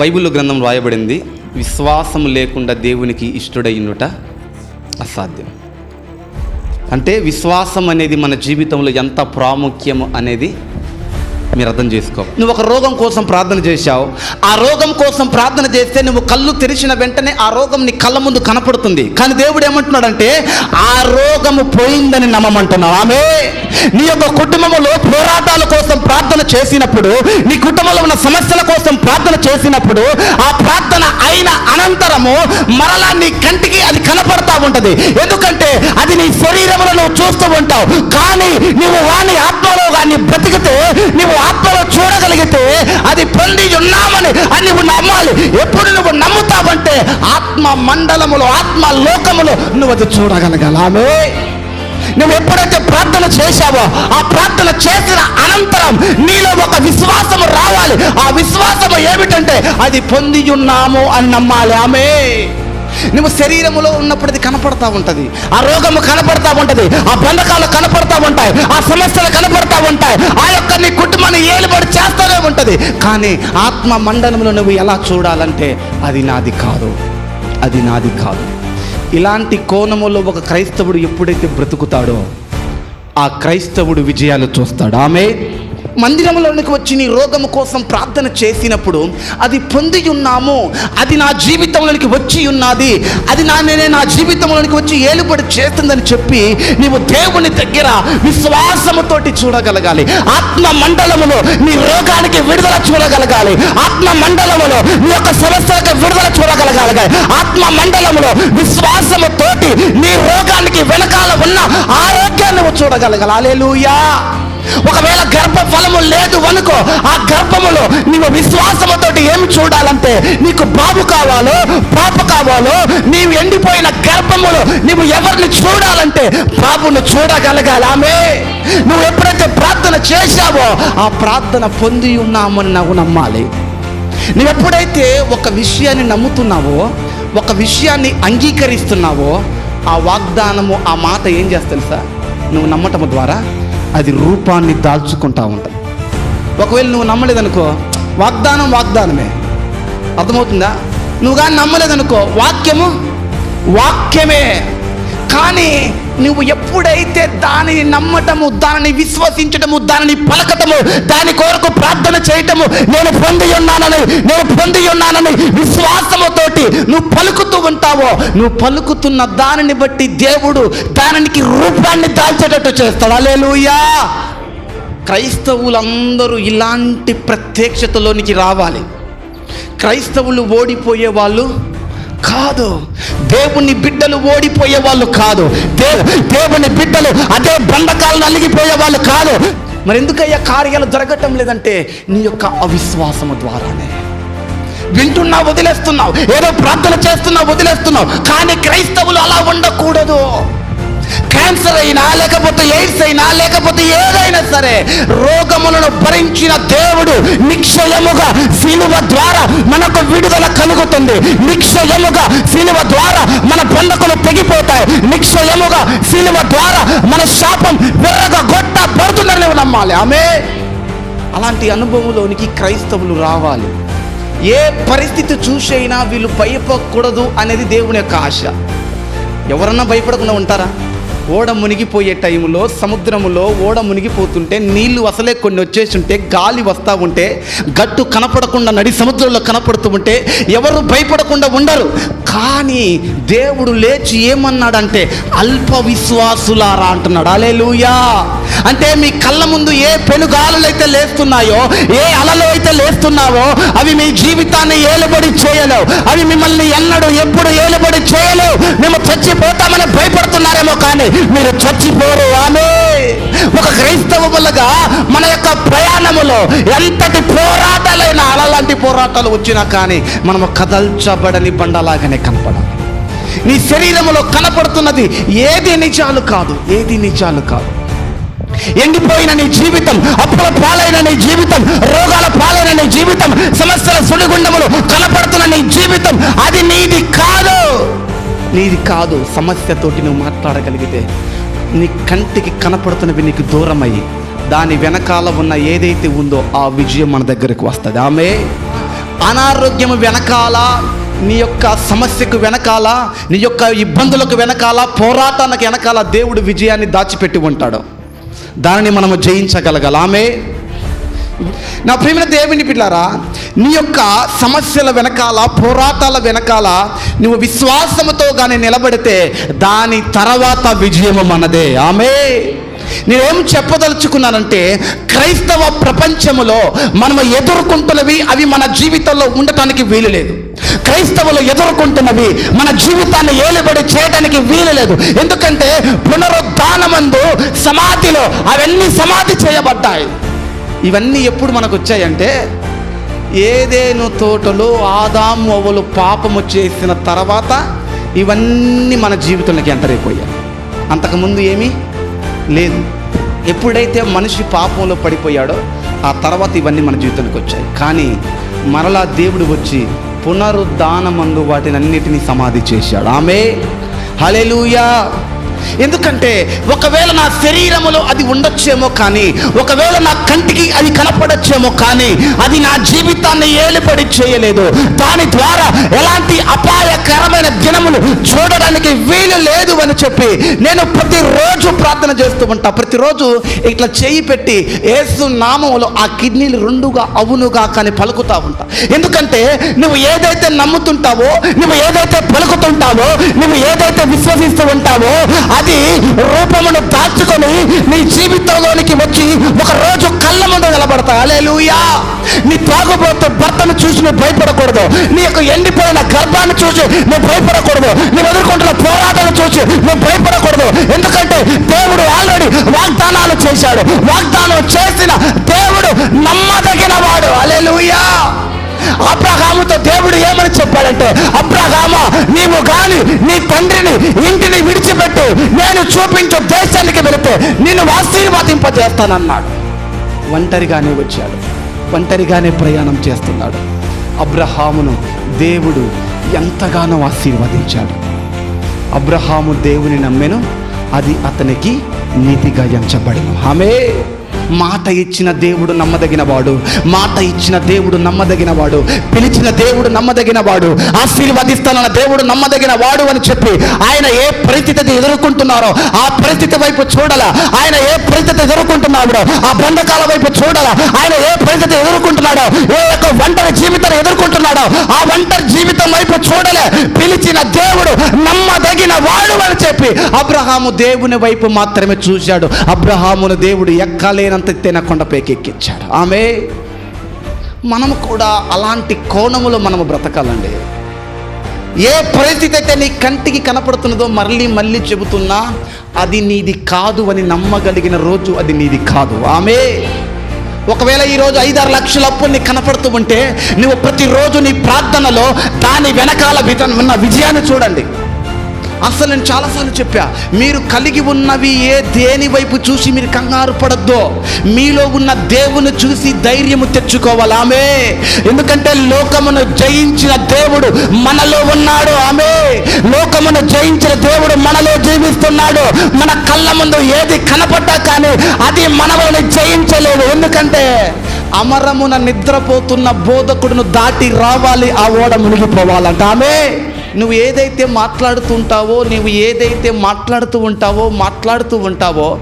Bible గ్రంథం రాయబడింది విశ్వాసం లేకుండా దేవునికి ఇష్టడైనట అసాధ్యం. అంటే విశ్వాసం అనేది మన జీవితంలో ఎంత ప్రాముఖ్యం అనేది మీరు అర్థం చేసుకో నువ్వు ఒక రోగం కోసం ప్రార్థన చేశావు. ఆ రోగం కోసం ప్రార్థన చేస్తే నువ్వు కళ్ళు తెరిచిన వెంటనే ఆ రోగం నీ కళ్ళ ముందు కనపడుతుంది. కానీ దేవుడు ఏమంటున్నాడంటే ఆ రోగము పోయిందని నమ్మమంటున్నావు. ఆమె నీ యొక్క కుటుంబంలో పోరాటాల కోసం ప్రార్థన చేసినప్పుడు నీ కుటుంబంలో ఉన్న సమస్యల కోసం ప్రార్థన చేసినప్పుడు ఆ ప్రార్థన అయిన అనంతరము మరలా నీ కంటికి అది కనపడతా ఉంటది. ఎందుకంటే అది నీ శరీరంలో నువ్వు చూస్తూ ఉంటావు. కానీ నువ్వు వాని ఆత్మలో కానీ బ్రతికితే నువ్వు ఆత్మలో చూడగలిగితే అది పొంది ఉన్నామని అని నువ్వు నమ్మాలి. ఎప్పుడు నువ్వు నమ్ముతావంటే ఆత్మ మండలములో ఆత్మ లోకములో నువ్వు అది చూడగలగాలి నువ్వు ఎప్పుడైతే ప్రార్థన చేశావో ఆ ప్రార్థన చేసిన అనంతరం నీలో ఒక విశ్వాసము రావాలి. ఆ విశ్వాసము ఏమిటంటే అది పొంది ఉన్నాము అని నమ్మాలి. ఆమె నువ్వు శరీరములో ఉన్నప్పుడు అది కనపడతా ఉంటుంది. ఆ రోగము కనపడతా ఉంటుంది. ఆ బంధకాలు కనపడతా ఉంటాయి. ఆ సమస్యలు కనపడతా ఉంటాయి. ఆ యొక్క నీ కుటుంబాన్ని ఏలుబడి చేస్తూనే ఉంటుంది. కానీ ఆత్మ మండలంలో నువ్వు ఎలా చూడాలంటే అది నాది కాదు. అది నాది కాదు. ఇలాంటి కోణములో ఒక క్రైస్తవుడు ఎప్పుడైతే బ్రతుకుతాడో ఆ క్రైస్తవుడు విజయాలు చూస్తాడు. ఆమె మందిరంలోనికి వచ్చి నీ రోగము కోసం ప్రార్థన చేసినప్పుడు అది పొంది ఉన్నాము. అది నా జీవితంలోనికి వచ్చి ఉన్నది. అది నా నేనే నా జీవితంలోనికి వచ్చి ఏలుబడి చేస్తుందని చెప్పి నీవు దేవుని దగ్గర విశ్వాసముతోటి చూడగలగాలి. ఆత్మ మండలములో నీ రోగానికి విడుదల చూడగలగాలి. ఆత్మ మండలములో నీ యొక్క సమస్యలకు విడుదల చూడగలగాలి. ఆత్మ మండలములో విశ్వాసముతోటి నీ రోగానికి వెనకాల ఉన్న ఆరోగ్యాన్ని చూడగలగాలి. అలెలుయా ఒకవేళ గర్భ ఫలము లేదు అనుకో ఆ గర్భములో నీవు విశ్వాసముతోటి ఏమి చూడాలంటే నీకు బాబు కావాలో పాప కావాలో నీవు ఎండిపోయిన గర్భములో నువ్వు ఎవరిని చూడాలంటే బాబును చూడగలగాలి. ఆమె. నువ్వు ఎప్పుడైతే ప్రార్థన చేశావో ఆ ప్రార్థన పొంది ఉన్నామని నువ్వు నమ్మాలి. నువ్వు ఎప్పుడైతే ఒక విషయాన్ని నమ్ముతున్నావో ఒక విషయాన్ని అంగీకరిస్తున్నావో ఆ వాగ్దానము ఆ మాట ఏం చేస్తా తెలుసా? నువ్వు నమ్మటము ద్వారా అది రూపాన్ని దాల్చుకుంటా ఉంటుంది ఒకవేళ నువ్వు నమ్మలేదనుకో వాగ్దానం వాగ్దానమే. అర్థమవుతుందా? నువ్వు కానీ నమ్మలేదనుకో వాక్యము వాక్యమే. కానీ నువ్వు ఎప్పుడైతే దానిని నమ్మటము దానిని విశ్వసించటము దానిని పలకటము దాని కొరకు ప్రార్థన చేయటము నేను పొంది ఉన్నానని నేను పొంది ఉన్నానని విశ్వాసముతోటి నువ్వు పలుకుతూ ఉంటావో నువ్వు పలుకుతున్న దానిని బట్టి దేవుడు దానికి రూపాన్ని దాల్చేటట్టు చేస్తాడు. అలేలుయా క్రైస్తవులందరూ ఇలాంటి ప్రత్యక్షతలోనికి రావాలి. క్రైస్తవులు ఓడిపోయే వాళ్ళు కాదు. దేవుని బిడ్డలు ఓడిపోయే వాళ్ళు కాదు. దేవుని బిడ్డలు అదే బండకాలను అలిగిపోయే వాళ్ళు కాదు. మరి ఎందుకయ్యా కార్యాలు జరగటం లేదంటే నీ యొక్క అవిశ్వాసము ద్వారానే. వింటున్నా వదిలేస్తున్నావు. ఏదో ప్రార్థన చేస్తున్నావు వదిలేస్తున్నావు. కానీ క్రైస్తవులు అలా ఉండకూడదు. క్యాన్సర్ అయినా లేకపోతే ఎయిడ్స్ అయినా లేకపోతే ఏదైనా సరే రోగములను భరించిన దేవుడు నిక్షయముగా శిలువ ద్వారా మనకు విడుదల కలుగుతుంది. నిక్షయముగా శిలువ ద్వారా మన బంధకులు తెగిపోతాయి. నిక్షయముగా శిలువ ద్వారా మన శాపం విర్రగా గొట్ట పడుతుందని నమ్మాలి. ఆమె అలాంటి అనుభవంలోనికి క్రైస్తవులు రావాలి. ఏ పరిస్థితి చూసైనా వీళ్ళు భయపడకూడదు అనేది దేవుని యొక్క ఆశ. ఎవరన్నా భయపడకుండా ఉంటారా? ఓడ మునిగిపోయే టైంలో సముద్రములో ఓడ మునిగిపోతుంటే నీళ్ళు అసలే కొన్ని వచ్చేసి ఉంటే గాలి వస్తూ ఉంటే గట్టు కనపడకుండా నడి సముద్రంలో కనపడుతూ ఉంటే ఎవరు భయపడకుండా ఉండరు. కానీ దేవుడు లేచి ఏమన్నాడంటే అల్ప విశ్వాసులారా అంటున్నాడు. అలేలుయా అంటే మీ కళ్ళ ముందు ఏ పెనుగాలులు అయితే లేస్తున్నాయో ఏ అలలు అయితే లేస్తున్నావో అవి మీ జీవితాన్ని ఏలుబడి చేయలేవు. అవి మిమ్మల్ని ఎన్నడూ ఎప్పుడు ఏలుబడి చేయలేవు. మేము చచ్చిపోతామని భయపడుతున్నారేమో కానీ మీరు చచ్చిపోరు ఆమె. ఒక క్రైస్తవములుగా మన యొక్క ప్రయాణములో ఎంతటి పోరాటాలైన అలలాంటి పోరాటాలు వచ్చినా కానీ మనము కదల్చబడని బండలాగానే కనపడాలి. నీ శరీరములో కనపడుతున్నది ఏది నిజాలు కాదు ఏది నిజాలు కాదు. ఎండిపోయిన నీ జీవితం అప్పుల పాలైన నీ జీవితం రోగాల పాలైన నీ జీవితం సమస్యల సుడిగుండములు కనపడుతున్న నీ జీవితం అది నీది కాదు. నీది కాదు సమస్యతోటి నువ్వు మాట్లాడగలిగితే. నీ కంటికి కనపడుతున్నవి నీకు దూరమయ్యి దాని వెనకాల ఉన్న ఏదైతే ఉందో ఆ విజయం మన దగ్గరకు వస్తుంది. ఆమె అనారోగ్యం వెనకాల నీ యొక్క సమస్యకు వెనకాల నీ యొక్క ఇబ్బందులకు వెనకాల పోరాటానికి వెనకాల దేవుడు విజయాన్ని దాచిపెట్టి ఉంటాడు. దానిని మనము జయించగలగాలి. ఆమె నా ప్రేమ దేవుని పిల్లారా నీ యొక్క సమస్యల వెనకాల పోరాటాల వెనకాల నువ్వు విశ్వాసముతో కానీ నిలబడితే దాని తర్వాత విజయము మనదే. ఆమె. నేనేం చెప్పదలుచుకున్నానంటే క్రైస్తవ ప్రపంచములో మనం ఎదుర్కొంటున్నవి అవి మన జీవితంలో ఉండటానికి వీలు లేదు. క్రైస్తవులు ఎదుర్కొంటున్నవి మన జీవితాన్ని ఏలుబడి చేయడానికి వీలు లేదు. ఎందుకంటే పునరుద్ధానమందు సమాధిలో అవన్నీ సమాధి చేయబడ్డాయి. ఇవన్నీ ఎప్పుడు మనకు వచ్చాయంటే ఏదేను తోటలో ఆదాము అవ్వలు పాపము చేసిన తర్వాత ఇవన్నీ మన జీవితంలోకి ఎంటరైపోయాయి అంతకుముందు ఏమీ లేదు. ఎప్పుడైతే మనిషి పాపంలో పడిపోయాడో ఆ తర్వాత ఇవన్నీ మన జీవితానికి వచ్చాయి. కానీ మరలా దేవుడు వచ్చి పునరుద్ధానమందు వాటిని అన్నిటినీ సమాధి చేశాడు. ఆమె హలెలుయా ఎందుకంటే ఒకవేళ నా శరీరములో అది ఉండొచ్చేమో కానీ ఒకవేళ నా కంటికి అది కనపడొచ్చేమో కానీ అది నా జీవితాన్ని ఏలుపడి చేయలేదు. దాని ద్వారా ఎలాంటి అపాయకరమైన దినములు చూడడానికి వీలు లేదు అని చెప్పి నేను ప్రతిరోజు ప్రార్థన చేస్తూ ఉంటా. ప్రతిరోజు ఇట్లా చేయి పెట్టి ఏసు నామంలో ఆ కిడ్నీలు రెండుగా అవునుగా కానీ పలుకుతా ఉంటా. ఎందుకంటే నువ్వు ఏదైతే నమ్ముతుంటావో నువ్వు ఏదైతే పలుకుతుంటావో నువ్వు ఏదైతే విశ్వసిస్తూ ఉంటావో అది రూపమును దాచుకొని నీ జీవితంలోనికి వచ్చి ఒక రోజు కళ్ళ ముందు నిలబడతా. అలేలుయా నీ తాగుబోతు భర్తను చూసి నువ్వు భయపడకూడదు. నీ యొక్క ఎండిపోయిన గర్భాన్ని చూసి నువ్వు భయపడకూడదు. నువ్వు ఎదుర్కొంటున్న పోరాటాన్ని చూసి నువ్వు భయపడకూడదు. ఎందుకంటే దేవుడు ఆల్రెడీ వాగ్దానాలు చేశాడు. వాగ్దానం చేసిన దేవుడు అబ్రహాముతో దేవుడు ఏమని చెప్పాడంటే అబ్రహామ నీవు గాని నీ తండ్రిని ఇంటిని విడిచిపెట్టి. నేను చూపించు దేశానికి వెళితే నిన్ను ఆశీర్వాదింపజేస్తానన్నాడు. ఒంటరిగానే వచ్చాడు. ఒంటరిగానే ప్రయాణం చేస్తున్నాడు. అబ్రహామును దేవుడు ఎంతగానో ఆశీర్వదించాడు. అబ్రహాము దేవుని నమ్మెను అది అతనికి నీతిగా ఎంచబడిను ఆమె మాట ఇచ్చిన దేవుడు నమ్మదగిన వాడు. మాట ఇచ్చిన దేవుడు నమ్మదగిన వాడు. పిలిచిన దేవుడు నమ్మదగిన వాడు. ఆశీర్వదిస్తానన్న దేవుడు నమ్మదగిన వాడు అని చెప్పి ఆయన ఏ పరిస్థితి ఎదుర్కొంటున్నారో ఆ పరిస్థితి వైపు చూడాల. ఆయన ఏ పరిస్థితి ఎదుర్కొంటున్నాడో ఆ బంధకాల వైపు చూడాల. ఆయన ఏ పరిస్థితి ఎదుర్కొంటున్నాడో ఏ యొక్క ఒంటరి జీవితాన్ని ఎదుర్కొంటున్నాడో ఆ ఒంటరి జీవితం వైపు చూడలే పిలిచిన దేవుడు నమ్మదగిన వాడు అని చెప్పి అబ్రహాము దేవుని వైపు మాత్రమే చూశాడు. అబ్రహామును దేవుడు ఎక్కలేనంత తినకుండా కొండపైకి ఆమె మనము కూడా అలాంటి కోణములో మనము బ్రతకాలండి. ఏ పరిస్థితి అయితే నీ కంటికి కనపడుతున్నదో మళ్ళీ మళ్ళీ చెబుతున్నా అది నీది కాదు అని నమ్మగలిగిన రోజు అది నీది కాదు. ఆమె ఒకవేళ ఈరోజు ఐదారు లక్షల అప్పు నీకు కనపడుతూ ఉంటే నువ్వు ప్రతిరోజు నీ ప్రార్థనలో దాని వెనకాల విధ- ఉన్న విజయాన్ని చూడండి. అసలు నేను చాలాసార్లు చెప్పా మీరు కలిగి ఉన్నవి ఏ దేని వైపు చూసి మీరు కంగారు పడద్దో మీలో ఉన్న దేవుని చూసి ధైర్యము తెచ్చుకోవాలి. ఆమె. ఎందుకంటే లోకమును జయించిన దేవుడు మనలో ఉన్నాడు. ఆమె. లోకమును జయించిన దేవుడు మనలో జీవిస్తున్నాడు. మన కళ్ళ ముందు ఏది కనపడ్డా కానీ అది మనల్ని జయించలేదు. ఎందుకంటే అమరమున నిద్రపోతున్న బోధకుడును దాటి రావాలి ఆ ఓడ మునిగిపోవాలంట. ఆమె. నువ్వు ఏదైతే మాట్లాడుతుంటావో నువ్వు ఏదైతే మాట్లాడుతూ ఉంటావో మాట్లాడుతూ ఉంటావో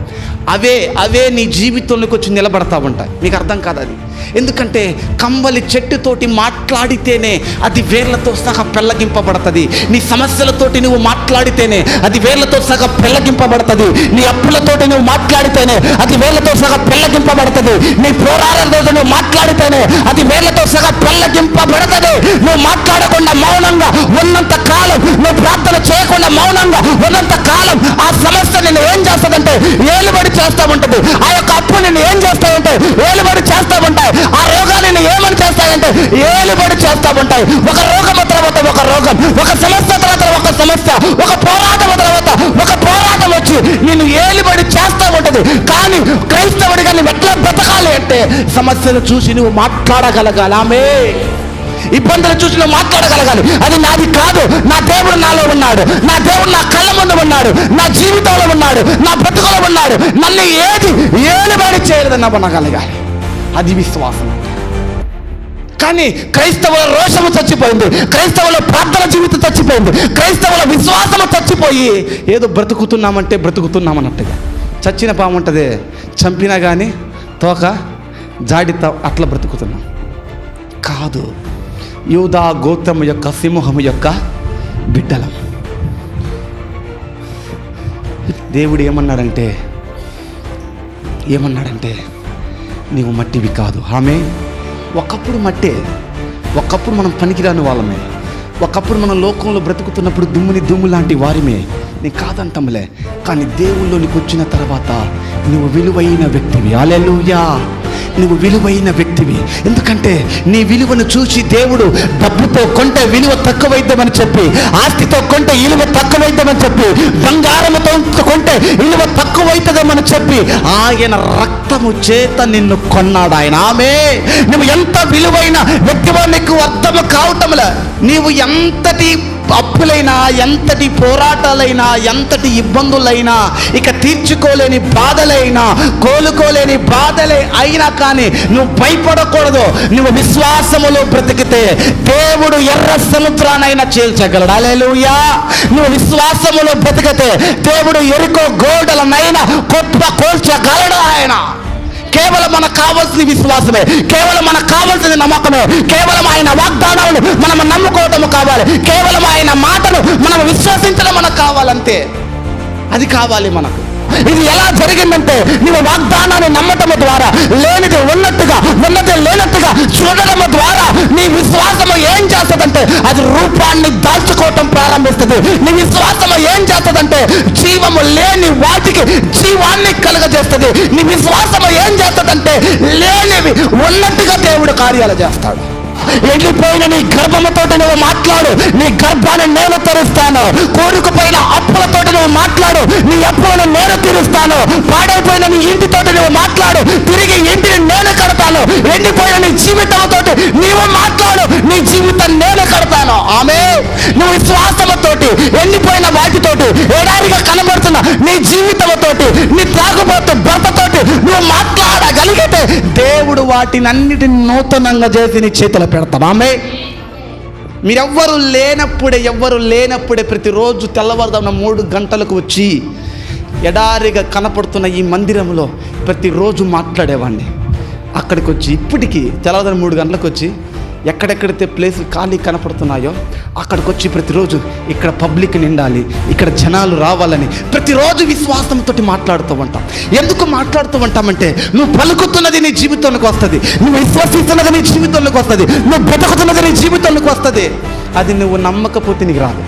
అవే అవే నీ జీవితంలోకి వచ్చి నిలబడతా ఉంటాయి. మీకు అర్థం కాదు అది. ఎందుకంటే కంబలి చెట్టుతోటి మాట్లాడితేనే అది వేర్లతో సహా పెళ్ళగింపబడుతుంది. నీ సమస్యలతోటి నువ్వు మాట్లాడితేనే అది వేర్లతో సహా పెళ్ళగింపబడుతుంది. నీ అప్పులతోటి నువ్వు మాట్లాడితేనే అది వేర్లతో సహా పెళ్ళగింపబడుతుంది. నీ పోరాటాలతో నువ్వు మాట్లాడితేనే అది వేర్లతో సహా పెళ్ళగింపబడుతుంది. నువ్వు మాట్లాడకుండా మౌనంగా ఉన్నంత కాలం నువ్వు ప్రార్థన చేయకుండా మౌనంగా ఉన్నంత కాలం ఆ సమస్య నేను ఏం చేస్తుందంటే ఏలుబడి చేస్తూ ఉంటుంది. ఆ యొక్క అప్పు నేను ఏం చేస్తాయంటే ఏలుబడి చేస్తూ ఉంటాయి ఆ రోగాన్ని నేను ఏమని చేస్తాయంటే ఏలుబడి చేస్తా ఉంటాయి. ఒక రోగం తర్వాత ఒక రోగం ఒక సమస్య తర్వాత ఒక సమస్య ఒక పోరాటం తర్వాత ఒక పోరాటం వచ్చి నేను ఏలుబడి చేస్తా ఉంటుంది. కానీ క్రైస్తవుడిగా నువ్వు ఎట్లా బ్రతకాలి అంటే సమస్యను చూసి నువ్వు మాట్లాడగలగాలి. ఆమె ఇబ్బందులు చూసి నువ్వు మాట్లాడగలగాలి. అది నాది కాదు. నా దేవుడు నాలో ఉన్నాడు. నా దేవుడు నా కళ్ళ ముందు ఉన్నాడు. నా జీవితంలో ఉన్నాడు. నా బ్రతుకులో ఉన్నాడు. నన్ను ఏది ఏలుబడి చేయలేదని నమ్మగలగాలి అది విశ్వాసం. కానీ క్రైస్తవుల రోషము చచ్చిపోయింది. క్రైస్తవుల ప్రార్థన జీవితం చచ్చిపోయింది. క్రైస్తవుల విశ్వాసము చచ్చిపోయి ఏదో బ్రతుకుతున్నామంటే బ్రతుకుతున్నామన్నట్టుగా. చచ్చిన పాము ఉంటుంది చంపినా కానీ తోక జాడిత అట్లా బ్రతుకుతున్నాం. కాదు యూదా గోత్రము యొక్క సింహము యొక్క బిడ్డలం. దేవుడు ఏమన్నాడంటే ఏమన్నాడంటే నీవు మట్టివి కాదు. ఆమె ఒకప్పుడు మట్టే. ఒకప్పుడు మనం పనికిరాని వాళ్ళమే. ఒకప్పుడు మనం లోకంలో బ్రతుకుతున్నప్పుడు దుమ్ముని దుమ్ము లాంటి వారిమే. నేను కాదంటంలే. కానీ దేవుళ్ళలోనికి వచ్చిన తర్వాత నువ్వు విలువైన వ్యక్తివి. అలెలుయా నువ్వు విలువైన వ్యక్తివి. ఎందుకంటే నీ విలువను చూసి దేవుడు డబ్బుతో కొంటే విలువ తక్కువైద్దామని చెప్పి ఆస్తితో కొంటే విలువ తక్కువైద్దామని చెప్పి బంగారముతో కొంటే విలువ తక్కువైతుందేమని చెప్పి ఆయన రక్తము చేత నిన్ను కొన్నాడు ఆయన. ఆమె. నువ్వు ఎంత విలువైన వ్యక్తివో నీకు అర్థము కావటంలే నీవు ఎంతటి అప్పులైనా ఎంతటి పోరాటాలైనా ఎంతటి ఇబ్బందులైనా ఇక తీర్చుకోలేని బాధలైనా కోలుకోలేని బాధలే అయినా కానీ నువ్వు భయపడకూడదు. నువ్వు విశ్వాసములో బ్రతికితే దేవుడు ఎర్ర సముద్రానైనా చేల్చగలడు. అలెలుయా నువ్వు విశ్వాసములో బ్రతికితే దేవుడు ఎరుకో గోడలనైనా కొట్ట కోల్చగలడు ఆయన. కేవలం మనకు కావాల్సిన విశ్వాసమే కేవలం మనకు కావాల్సిన నమ్మకమే కేవలం ఆయన వాగ్దానాలను మనం నమ్ముకోవటం కావాలి కేవలం ఆయన మాటను మనం విశ్వసించడం మనకు కావాలంతే అది కావాలి మనకు. ఇది ఎలా జరిగిందంటే నీవు వాగ్దానాన్ని నమ్మటము ద్వారా లేనిది ఉన్నట్టుగా ఉన్నది లేనట్టుగా చూడటము ద్వారా నీ విశ్వాసము ఏం చేస్తుందంటే అది రూపాన్ని దాల్చుకోవటం ప్రారంభిస్తుంది. నీ విశ్వాసము ఏం చేస్తుందంటే జీవము లేని వాటికి జీవాన్ని కలుగజేస్తుంది. నీ విశ్వాసము ఏం చేస్తుందంటే లేనివి ఉన్నట్టుగా దేవుడు కార్యాలు చేస్తాడు. ఎండిపోయిన నీ గర్భముతో నువ్వు మాట్లాడు. నీ గర్భాన్ని నేను తెరుస్తాను. కోరుకుపోయిన అప్పులతో నువ్వు మాట్లాడు. నీ అప్పులను నేను తీరుస్తాను. పాడైపోయిన నీ ఇంటితో నువ్వు మాట్లాడు. తిరిగి ఇంటిని నేను కడతాను. ఎండిపోయిన నీ జీవితంతో నీవు మాట్లాడు. నీ జీవితం నేను కడతాను. ఆమె నువ్వు విశ్వాసముతోటి ఎండిపోయిన వాటితోటి ఎడారిగా కనబడుతున్న నీ జీవితంతోటి నీ తాగుబోతు భర్తతోటి నువ్వు మాట్లాడగలిగితే దేవుడు వాటిని అన్నిటిని నూతనంగా చేసి నీ చేతిలో పెడతాం ఆమె మీరెవ్వరు లేనప్పుడే ఎవ్వరు లేనప్పుడే ప్రతిరోజు తెల్లవారుదామున మూడు గంటలకు వచ్చి ఎడారిగా కనపడుతున్న ఈ మందిరంలో ప్రతిరోజు మాట్లాడేవాడిని. అక్కడికి వచ్చి ఇప్పటికీ తెల్లవారుదాము మూడు గంటలకు వచ్చి ఎక్కడెక్కడైతే ప్లేసులు ఖాళీ కనపడుతున్నాయో అక్కడికి వచ్చి ప్రతిరోజు ఇక్కడ పబ్లిక్ నిండాలి ఇక్కడ జనాలు రావాలని ప్రతిరోజు విశ్వాసంతో మాట్లాడుతూ ఉంటాం. ఎందుకు మాట్లాడుతూ ఉంటామంటే నువ్వు పలుకుతున్నది నీ జీవితంలోకి వస్తుంది. నువ్వు విశ్వసిస్తున్నది నీ జీవితంలోకి వస్తుంది. నువ్వు బ్రతుకుతున్నది నీ జీవితంలోకి వస్తుంది. అది నువ్వు నమ్మకపోతే నీకు రాదు.